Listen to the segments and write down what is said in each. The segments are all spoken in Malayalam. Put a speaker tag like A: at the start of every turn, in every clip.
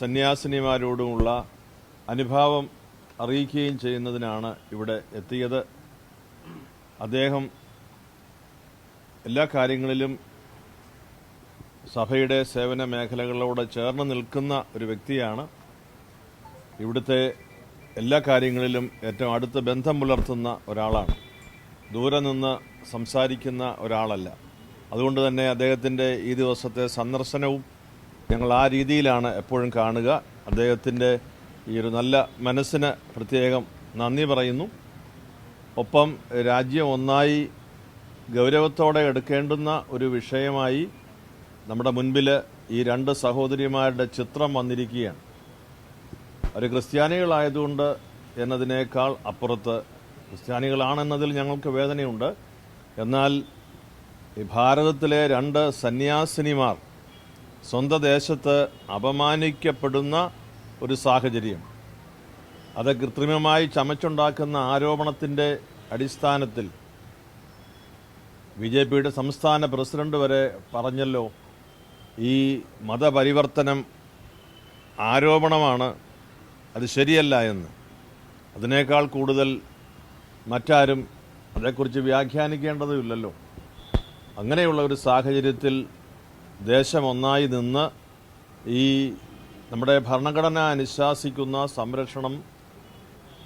A: സന്യാസിനിമാരോടുമുള്ള അനുഭാവം അറിയിക്കുകയും ചെയ്യുന്നതിനാണ് ഇവിടെ എത്തിയത്. അദ്ദേഹം എല്ലാ കാര്യങ്ങളിലും സഭയുടെ സേവന മേഖലകളോട് ചേർന്ന് നിൽക്കുന്ന ഒരു വ്യക്തിയാണ്. ഇവിടുത്തെ എല്ലാ കാര്യങ്ങളിലും ഏറ്റവും അടുത്ത ബന്ധം പുലർത്തുന്ന ഒരാളാണ്. ദൂരെ നിന്ന് സംസാരിക്കുന്ന ഒരാളല്ല. അതുകൊണ്ട് തന്നെ അദ്ദേഹത്തിന്റെ ഈ ദിവസത്തെ സന്ദർശനവും ഞങ്ങൾ ആ രീതിയിലാണ് എപ്പോഴും കാണുക. അദ്ദേഹത്തിന്റെ ഈ ഒരു നല്ല മനസ്സിന് പ്രത്യേകം നന്ദി പറയുന്നു. ഒപ്പം രാജ്യം ഒന്നായി ഗൗരവത്തോടെ എടുക്കേണ്ടുന്ന ഒരു വിഷയമായി നമ്മുടെ മുൻപിൽ ഈ രണ്ട് സഹോദരിമാരുടെ ചിത്രം വന്നിരിക്കുകയാണ്. അവർ ക്രിസ്ത്യാനികളായതുകൊണ്ട് എന്നതിനേക്കാൾ അപ്പുറത്ത് ക്രിസ്ത്യാനികളാണെന്നതിൽ ഞങ്ങൾക്ക് വേദനയുണ്ട്. എന്നാൽ ഈ ഭാരതത്തിലെ രണ്ട് സന്യാസിനിമാർ സ്വന്തം ദേശത്ത് അപമാനിക്കപ്പെടുന്ന ഒരു സാഹചര്യം. അത് കൃത്രിമമായി ചമച്ചുണ്ടാക്കുന്ന ആരോപണത്തിന്റെ അടിസ്ഥാനത്തിൽ ബി ജെ പിയുടെ സംസ്ഥാന പ്രസിഡന്റ് വരെ പറഞ്ഞല്ലോ ഈ മതപരിവർത്തനം ആരോപണമാണ് അത് ശരിയല്ല എന്ന്. അതിനേക്കാൾ കൂടുതൽ മറ്റാരും അതേക്കുറിച്ച് വ്യാഖ്യാനിക്കേണ്ടതുമില്ലല്ലോ. അങ്ങനെയുള്ള ഒരു സാഹചര്യത്തിൽ ദേശം ഒന്നായി നിന്ന് ഈ നമ്മുടെ ഭരണഘടന അനുശാസിക്കുന്ന സംരക്ഷണം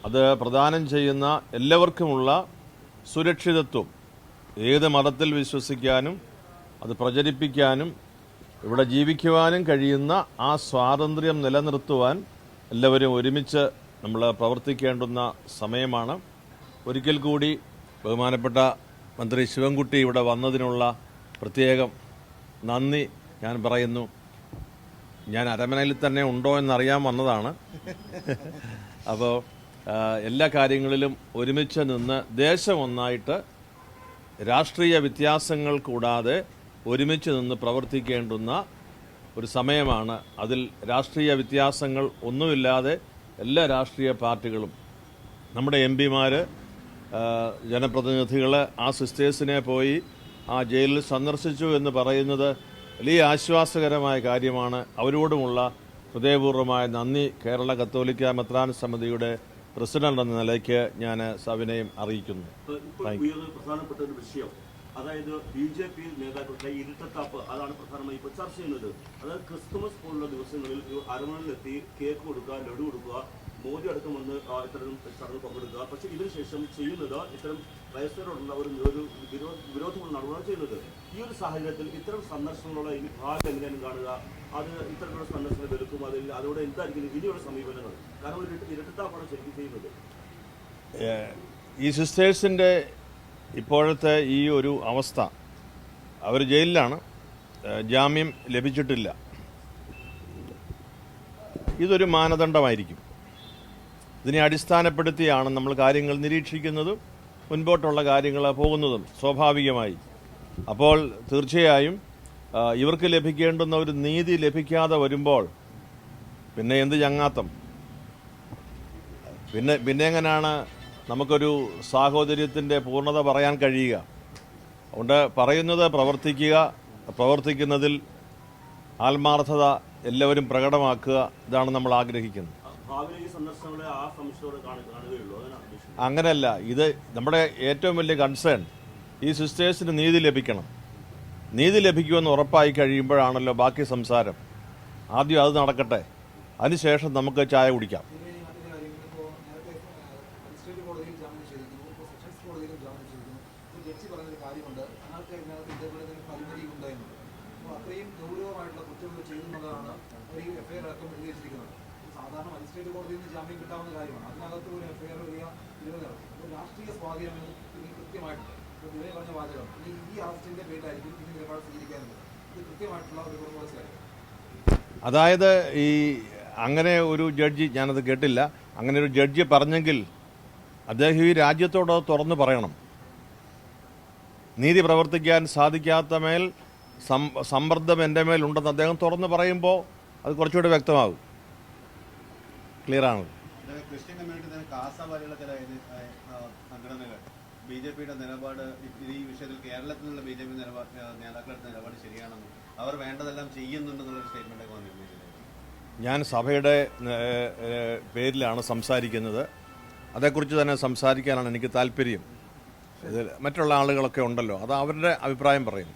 A: അത് പ്രദാനം ചെയ്യുന്ന എല്ലാവർക്കുമുള്ള സുരക്ഷിതത്വം. ഏത് മതത്തിൽ വിശ്വസിക്കാനും അത് പ്രചരിപ്പിക്കാനും ഇവിടെ ജീവിക്കുവാനും കഴിയുന്ന ആ സ്വാതന്ത്ര്യം നിലനിർത്തുവാൻ എല്ലാവരും ഒരുമിച്ച് നമ്മൾ പ്രവർത്തിക്കേണ്ടുന്ന സമയമാണ്. ഒരിക്കൽ കൂടി ബഹുമാനപ്പെട്ട മന്ത്രി ശിവൻകുട്ടി ഇവിടെ വന്നതിനുള്ള പ്രത്യേകം നന്ദി. ഞാൻ പറയുന്നു ഞാൻ അരമനയിൽ തന്നെ ഉണ്ടോ എന്നറിയാൻ വന്നതാണ്. അപ്പോൾ എല്ലാ കാര്യങ്ങളിലും ഒരുമിച്ച് നിന്ന് ദേശം ഒന്നായിട്ട് രാഷ്ട്രീയ വ്യത്യാസങ്ങൾ കൂടാതെ ഒരുമിച്ച് നിന്ന് പ്രവർത്തിക്കേണ്ടുന്ന ഒരു സമയമാണ്. അതിൽ രാഷ്ട്രീയ വ്യത്യാസങ്ങൾ ഒന്നുമില്ലാതെ എല്ലാ രാഷ്ട്രീയ പാർട്ടികളും നമ്മുടെ എം പിമാർ ജനപ്രതിനിധികൾ ആ സിസ്റ്റേഴ്സിനെ പോയി ആ ജയിലിൽ സന്ദർശിച്ചു എന്ന് പറയുന്നത് വലിയ ആശ്വാസകരമായ കാര്യമാണ്. അവരോടുമുള്ള ഹൃദയപൂർവമായ നന്ദി കേരള കത്തോലിക്ക മെത്രാൻ സമിതിയുടെ പ്രസിഡന്റ് എന്ന നിലയ്ക്ക് ഞാൻ സവിനയം അറിയിക്കുന്നു.
B: പ്രധാനപ്പെട്ട ഒരു വിഷയം അതായത് ബി ജെ പി നേതാക്കളുടെ ഇരുട്ടത്താപ്പ് അതാണ് പ്രധാനമായി ഇപ്പോൾ ചർച്ച ചെയ്യുന്നത്. അതായത് ക്രിസ്തുമസ് പോലുള്ള ദിവസങ്ങളിൽ അരമണിലെത്തി കേക്ക് കൊടുക്കുക ലഡു കൊടുക്കുക മോദി അടക്കം വന്ന് ഇത്തരം ചടങ്ങ് പങ്കെടുക്കുക. പക്ഷേ ഇതിനുശേഷം ചെയ്യുന്നത് ഇത്തരം ക്രൈസ്തവരോടുള്ള ഒരു ഒരു വിരോ- വിരോധമുള്ള നടപടിയാണ് ചെയ്യുന്നത്. ഈ ഒരു സാഹചര്യത്തിൽ ഇത്തരം സന്ദർശനങ്ങളുള്ള ഇനി ഭാഗം എങ്ങനെയാണ് കാണുക? അത് ഇത്തരത്തിലുള്ള സന്ദർശനം വെറുക്കും അതിൽ അതോടെ എന്തായിരിക്കും ഇനിയുള്ള സമീപനങ്ങൾ? കാരണം ഒരു ഇരട്ടത്താപ്പാണ് ശരിക്കും ചെയ്യുന്നത്.
A: ഈ സിസ്റ്റേഴ്സിന്റെ ഇപ്പോഴത്തെ ഈ ഒരു അവസ്ഥ അവർ ജയിലിലാണ്. ജാമ്യം ലഭിച്ചിട്ടില്ല. ഇതൊരു മാനദണ്ഡമായിരിക്കും. ഇതിനെ അടിസ്ഥാനപ്പെടുത്തിയാണ് നമ്മൾ കാര്യങ്ങൾ നിരീക്ഷിക്കുന്നതും മുൻപോട്ടുള്ള കാര്യങ്ങൾ പോകുന്നതും സ്വാഭാവികമായി. അപ്പോൾ തീർച്ചയായും ഇവർക്ക് ലഭിക്കേണ്ടുന്ന ഒരു നീതി ലഭിക്കാതെ വരുമ്പോൾ പിന്നെ എന്ത് ചങ്ങാത്തം? പിന്നെ പിന്നെ എങ്ങനെയാണ് നമുക്കൊരു സാഹോദര്യത്തിന്റെ പൂർണത പറയാൻ കഴിയുക? അതുകൊണ്ട് പറയുന്നത് പ്രവർത്തിക്കുക പ്രവർത്തിക്കുന്നതിൽ ആത്മാർത്ഥത എല്ലാവരും പ്രകടമാക്കുക ഇതാണ് നമ്മൾ ആഗ്രഹിക്കുന്നത്. അങ്ങനെയല്ല ഇത് നമ്മുടെ ഏറ്റവും വലിയ കൺസേൺ ഈ സിസ്റ്റേഴ്സിന് നീതി ലഭിക്കണം. നീതി ലഭിക്കുമെന്ന് ഉറപ്പായി കഴിയുമ്പോഴാണല്ലോ ബാക്കി സംസാരം. ആദ്യം അത് നടക്കട്ടെ. അതിനുശേഷം നമുക്ക് ചായ കുടിക്കാം.
C: അത്രയും ഗൗരവമായിട്ടുള്ള കുറ്റങ്ങൾ ചെയ്യുന്നതാണ് അവർ എഫ്ഐആർ അടക്കം എഴുതി വെച്ചിരിക്കുന്നത് സാധാരണ മജിസ്ട്രേറ്റ് കോടതിയിൽ നിന്ന് ജാമ്യം കിട്ടാവുന്ന കാര്യമാണ്. അതിനകത്ത് ഒരു എഫ്ഐആർ വരിക അപ്പോൾ രാഷ്ട്രീയ സ്വാധീനം ഇനി കൃത്യമായിട്ട് ഇവരെ പറഞ്ഞ വാചകം. ഇനി ഈ അറസ്റ്റിന്റെ പേരിലായിരിക്കും ഇനി നിലപാട് സ്വീകരിക്കാനുള്ളത്. ഇത് കൃത്യമായിട്ടുള്ള ഒരു കുടുംബസ്ഥയായിരിക്കും
A: അതായത് ഈ അങ്ങനെ ഒരു ജഡ്ജി ഞാനത് കേട്ടില്ല. അങ്ങനെ ഒരു ജഡ്ജി പറഞ്ഞെങ്കിൽ അദ്ദേഹം ഈ രാജ്യത്തോട് തുറന്നു പറയണം. നീതി പ്രവർത്തിക്കാൻ സാധിക്കാത്ത മേൽ സമ്മർദ്ദം എന്റെ മേലുണ്ടെന്ന് അദ്ദേഹം തുറന്നു പറയുമ്പോൾ അത് കുറച്ചുകൂടി വ്യക്തമാകും. ക്ലിയർ ആണ്
D: ക്രിസ്ത്യൻ കമ്മ്യൂണിറ്റി തന്നെ കാസ പോലെയുള്ള ചില സംഘടനകൾ. ബി ജെ പിയുടെ നിലപാട് ഈ വിഷയത്തിൽ കേരളത്തിലുള്ള ബിജെപി ബി ജെ പി നിലപാട് നേതാക്കളുടെ നിലപാട് ശരിയാണെന്നും അവർ വേണ്ടതെല്ലാം ചെയ്യുന്നുണ്ടെന്നുള്ള സ്റ്റേറ്റ്മെന്റ് ഒക്കെ വന്നിരുന്നു
A: ഞാൻ സഭയുടെ പേരിലാണ് സംസാരിക്കുന്നത്. അതേക്കുറിച്ച് തന്നെ സംസാരിക്കാനാണ് എനിക്ക് താല്പര്യം. മറ്റുള്ള ആളുകളൊക്കെ ഉണ്ടല്ലോ. അത് അവരുടെ അഭിപ്രായം പറയും